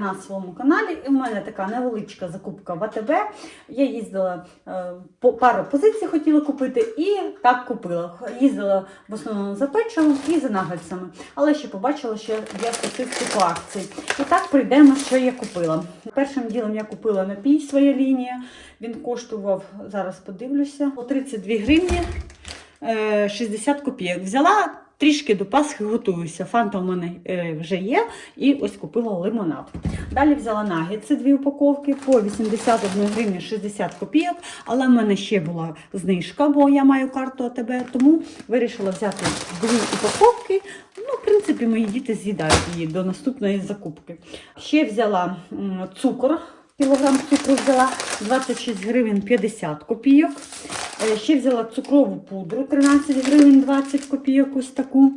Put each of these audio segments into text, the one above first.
На своєму каналі. І в мене така невеличка закупка в АТБ. Я їздила е, по пару позицій, хотіла купити, і так купила. Їздила в основному за печивом і за нагельцями. Але ще побачила, що є статистику по акції. І так прийдемо, що я купила. Першим ділом я купила напій своя лінія. Він коштував, зараз подивлюся, по 32 гривні. е, 60 копійок. Взяла трішки до Пасхи готуюся. Фанта у мене е, вже є. І ось купила лимонад. Далі взяла нагетси, дві упаковки по 81 гривні 60 копійок. Але в мене ще була знижка, бо я маю карту АТБ, тому вирішила взяти дві упаковки. Ну, в принципі, мої діти з'їдають її до наступної закупки. Ще взяла цукор. Кілограм цукру взяла 26 гривень 50 копійок. Е, Ще взяла цукрову пудру 13 гривень 20 копійок. Ось таку.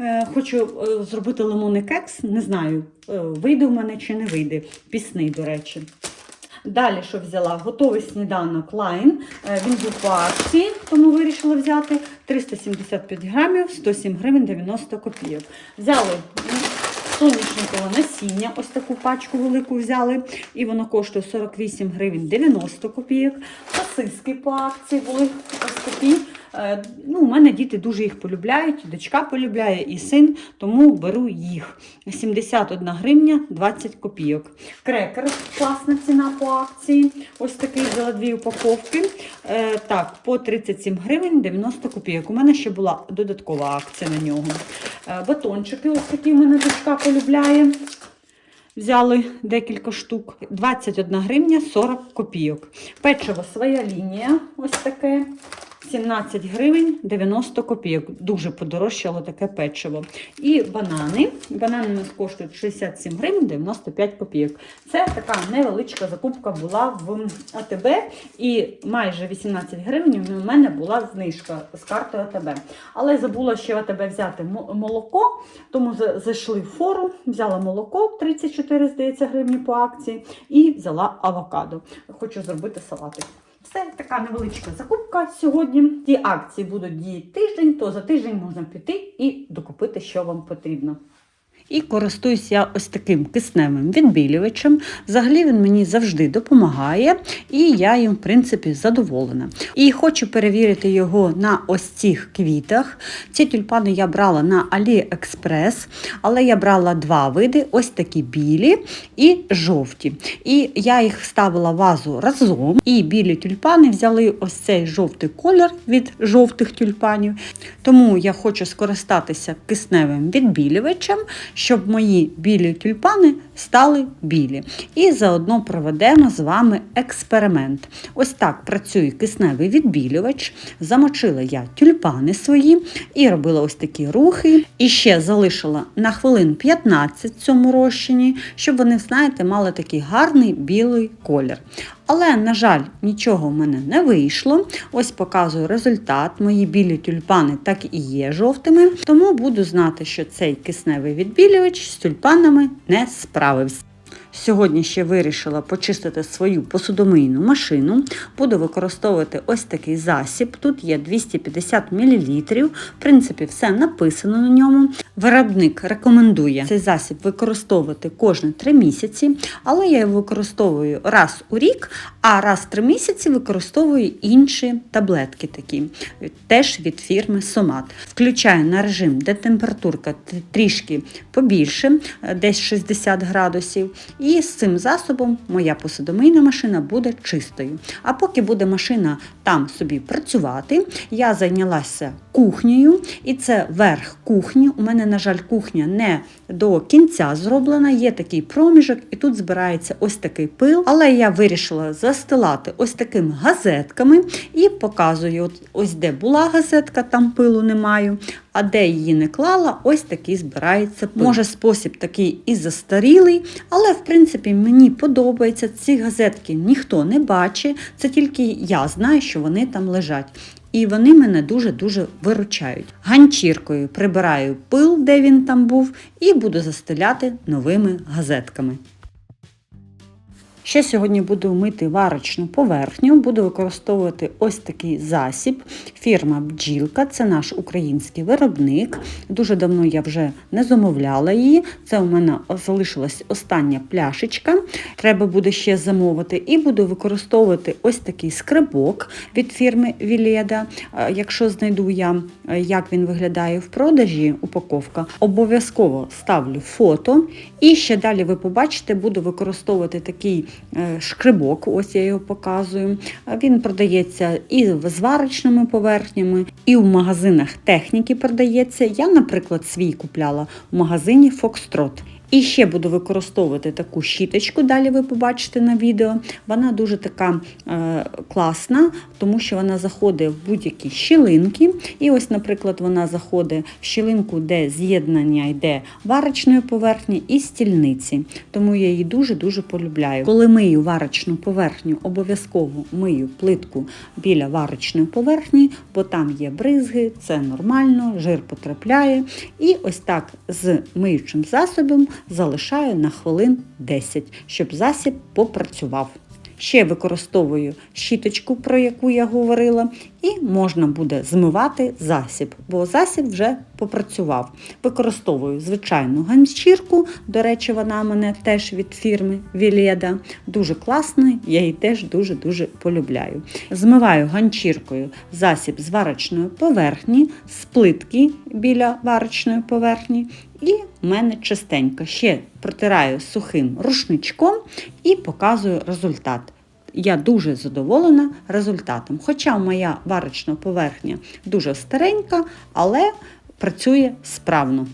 Е, Хочу е, зробити лимонний кекс. Не знаю, вийде в мене чи не вийде. Пісний, до речі. Далі, що взяла? Готовий сніданок лайн. Він був по акції, тому вирішила взяти 375 грамів, 107 гривень 90 копійок. Взяли м, соняшникове насіння, ось таку пачку велику взяли, і воно коштує 48 гривень 90 копійок. Сосиски по акції були ось такі. Е, Ну, у мене діти дуже їх полюбляють, дочка полюбляє, і син, тому беру їх. 71 гривня 20 копійок. Крекер, класна ціна по акції. Ось такий взяла дві упаковки. Е, так, по 37 гривень 90 копійок. У мене ще була додаткова акція на нього. Е, батончики, ось такі в мене дочка полюбляє. Взяли декілька штук. 21 гривня 40 копійок. Печиво своя лінія. Ось таке. 17 гривень 90 копійок. Дуже подорожчало таке печиво. І банани. Банани у нас коштують 67 гривень 95 копійок. Це така невеличка закупка була в АТБ. І майже 18 гривень у мене була знижка з картою АТБ. Але забула ще в АТБ взяти молоко, тому зайшли в фору, взяла молоко 34, здається, гривні по акції, і взяла авокадо. Хочу зробити салатик. Все, така невеличка закупка сьогодні. Ті акції будуть діяти тиждень, то за тиждень можна піти і докупити, що вам потрібно. І користуюсь я ось таким кисневим відбілювачем. Взагалі він мені завжди допомагає, і я їм, в принципі, задоволена. І хочу перевірити його на ось цих квітах. Ці тюльпани я брала на AliExpress, але я брала два види: ось такі білі і жовті. І я їх вставила в вазу разом. І білі тюльпани взяли ось цей жовтий колір від жовтих тюльпанів. Тому я хочу скористатися кисневим відбілювачем, щоб мої білі тюльпани стали білі. І заодно проведемо з вами експеримент. Ось так працює кисневий відбілювач. Замочила я тюльпани свої і робила ось такі рухи. І ще залишила на хвилин 15 в цьому розчині, щоб вони, знаєте, мали такий гарний білий колір. Але, на жаль, нічого в мене не вийшло. Ось показую результат. Мої білі тюльпани так і є жовтими, тому буду знати, що цей кисневий відбілювач з тюльпанами не справився. Сьогодні ще вирішила почистити свою посудомийну машину. Буду використовувати ось такий засіб. Тут є 250 мл. В принципі, все написано на ньому. Виробник рекомендує цей засіб використовувати кожні 3 місяці, але я його використовую раз у рік, а раз в 3 місяці використовую інші таблетки такі, теж від фірми Сомат. Включаю на режим, де температурка трішки побільше, десь 60 градусів. І з цим засобом моя посудомийна машина буде чистою. А поки буде машина там собі працювати, я зайнялася кухнею, і це верх кухні. У мене, на жаль, кухня не до кінця зроблена, є такий проміжок, і тут збирається ось такий пил. Але я вирішила застилати ось такими газетками і показую, ось де була газетка, там пилу немає. А де її не клала, ось такий збирається. пил. Може, спосіб такий і застарілий, але в принципі мені подобається. Ці газетки ніхто не бачить, це тільки я знаю, що вони там лежать. І вони мене дуже-дуже виручають. Ганчіркою прибираю пил, де він там був, і буду застеляти новими газетками. Ще сьогодні буду мити варочну поверхню, буду використовувати ось такий засіб. Фірма Бджілка, це наш український виробник. Дуже давно я вже не замовляла її. Це у мене залишилась остання пляшечка. Треба буде ще замовити. І буду використовувати ось такий скрибок від фірми Віледа. Е, Якщо знайду я, е, як він виглядає в продажі, упаковка, обов'язково ставлю фото. І ще далі ви побачите, буду використовувати такий шкрибок, ось я його показую. Е, Він продається і з варочними поверхнями, і в магазинах техніки продається. Я, наприклад, свій купляла в магазині Фокстрот. І ще буду використовувати таку щіточку, далі ви побачите на відео. Вона дуже така е, класна, тому що вона заходить в будь-які щілинки. І ось, наприклад, вона заходить в щілинку, де з'єднання йде варочної поверхні і стільниці. Тому я її дуже-дуже полюбляю. Коли мию варочну поверхню, обов'язково мию плитку біля варочної поверхні, бо там є бризги, це нормально, жир потрапляє. І ось так з миючим засобом залишаю на хвилин 10, щоб засіб попрацював. Ще використовую щіточку, про яку я говорила, і можна буде змивати засіб, бо засіб вже попрацював. Використовую звичайну ганчірку, до речі, вона мене теж від фірми Віледа. Дуже класна, я її теж дуже-дуже полюбляю. Змиваю ганчіркою засіб з варочної поверхні, з плитки біля варочної поверхні. І в мене частенько Ще протираю сухим рушничком і показую результат. Я дуже задоволена результатом. Хоча моя варочна поверхня дуже старенька, але працює справно.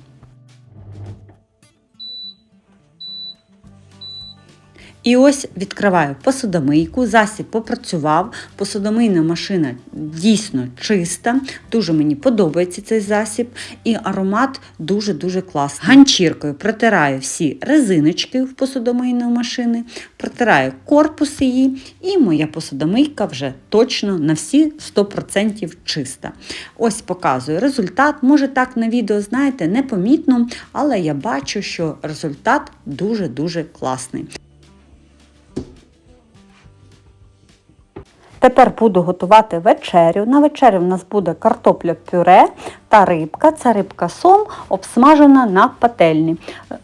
І ось відкриваю посудомийку, засіб попрацював, посудомийна машина дійсно чиста, дуже мені подобається цей засіб, і аромат дуже-дуже класний. Ганчіркою протираю всі резиночки в посудомийної машини, протираю корпус її, і моя посудомийка вже точно на всі 100% чиста. Ось показую результат. Може так на відео, знаєте, непомітно, але я бачу, що результат дуже-дуже класний. Тепер буду готувати вечерю. На вечерю в нас буде картопля пюре та рибка. Це рибка сом, обсмажена на пательні.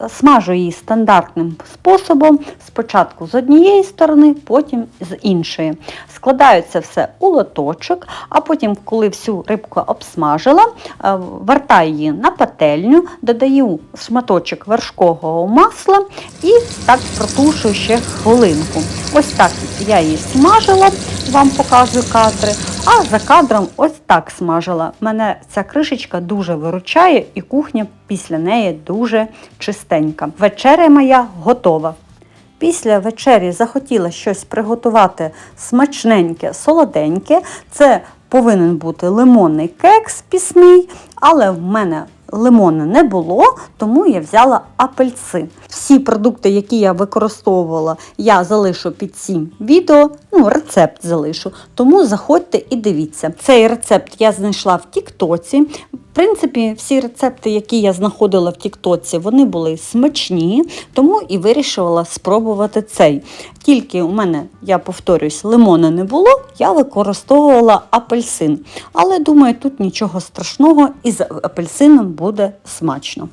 Смажу її стандартним способом. Спочатку з однієї сторони, потім з іншої. Складаю це все у лоточок, а потім, коли всю рибку обсмажила, е, вертаю її на пательню, додаю шматочок вершкового масла і так протушую ще хвилинку. Ось так я її смажила вам показую кадри. А за кадром ось так смажила. Мене ця кришечка дуже виручає, і кухня після неї дуже чистенька. Вечеря моя готова. Після вечері захотіла щось приготувати смачненьке, солоденьке. Це повинен бути лимонний кекс пісний, але в мене лимона не було, тому я взяла апельсин. Всі продукти, які я використовувала, я залишу під цим відео, ну, рецепт залишу. Тому заходьте і дивіться. Цей рецепт я знайшла в Тіктоці. В принципі, всі рецепти, які я знаходила в Тіктоці, вони були смачні, тому і вирішила спробувати цей. Тільки у мене, я повторюсь, лимона не було, я використовувала апельсин. Але думаю, тут нічого страшного, і з апельсином буде смачно.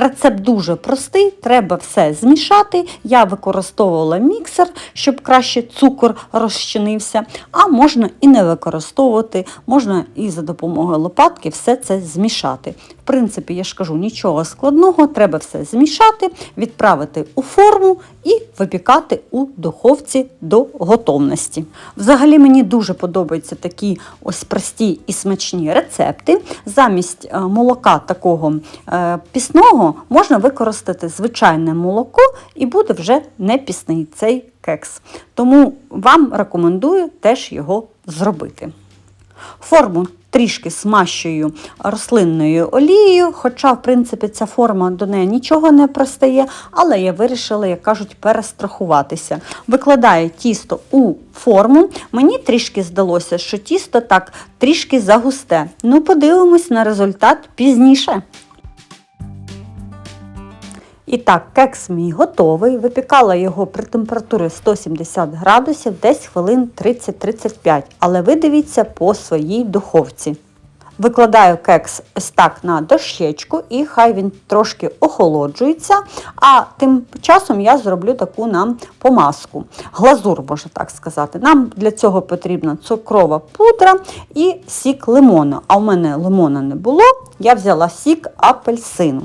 Рецепт дуже простий, треба все змішати. Я використовувала міксер, щоб краще цукор розчинився, а можна і не використовувати, можна і за допомогою лопатки все це змішати. В принципі, я ж кажу, нічого складного, треба все змішати, відправити у форму і випікати у духовці до готовності. Взагалі мені дуже подобаються такі ось прості і смачні рецепти. Замість е, молока такого е, можна використати звичайне молоко і буде вже не пісний цей кекс. Тому вам рекомендую теж його зробити. Форму трішки смащую рослинною олією, хоча, в принципі, ця форма до неї нічого не пристає, але я вирішила, як кажуть, перестрахуватися. Викладаю тісто у форму. Мені трішки здалося, що тісто так трішки загусте. Ну, подивимось на результат пізніше. І так, кекс мій готовий. Випікала його при температурі 170 градусів десь хвилин 30-35. Але ви дивіться по своїй духовці. Викладаю кекс ось так на дощечку і хай він трошки охолоджується. А тим часом я зроблю таку нам помазку. Глазур, можна так сказати. Нам для цього потрібна цукрова пудра і сік лимону. А у мене лимона не було, я взяла сік апельсину.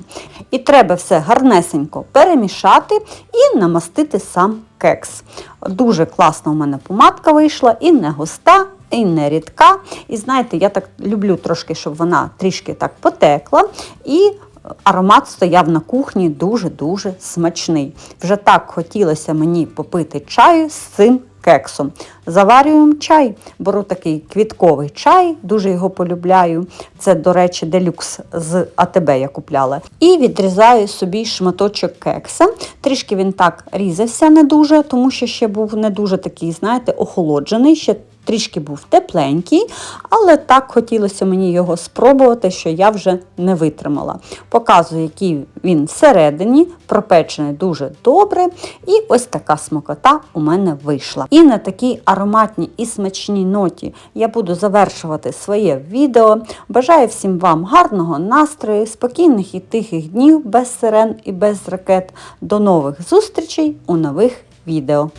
І треба все гарнесенько перемішати і намастити сам кекс. Дуже класна у мене помадка вийшла і не густа, і не рідка. І знаєте, я так люблю трошки, щоб вона трішки так потекла. І аромат стояв на кухні дуже-дуже смачний. Вже так хотілося мені попити чаю з цим кексом. Заварюємо чай. Беру такий квітковий чай, дуже його полюбляю. Це, до речі, делюкс з АТБ я купляла. І відрізаю собі шматочок кекса. Трішки він так різався не дуже, тому що ще був не дуже такий, знаєте, охолоджений. ще Трішки був тепленький, але так хотілося мені його спробувати, що я вже не витримала. Показую, який він всередині, пропечений дуже добре. І ось така смакота у мене вийшла. І на такій ароматній і смачній ноті я буду завершувати своє відео. Бажаю всім вам гарного настрою, спокійних і тихих днів без сирен і без ракет. До нових зустрічей у нових відео.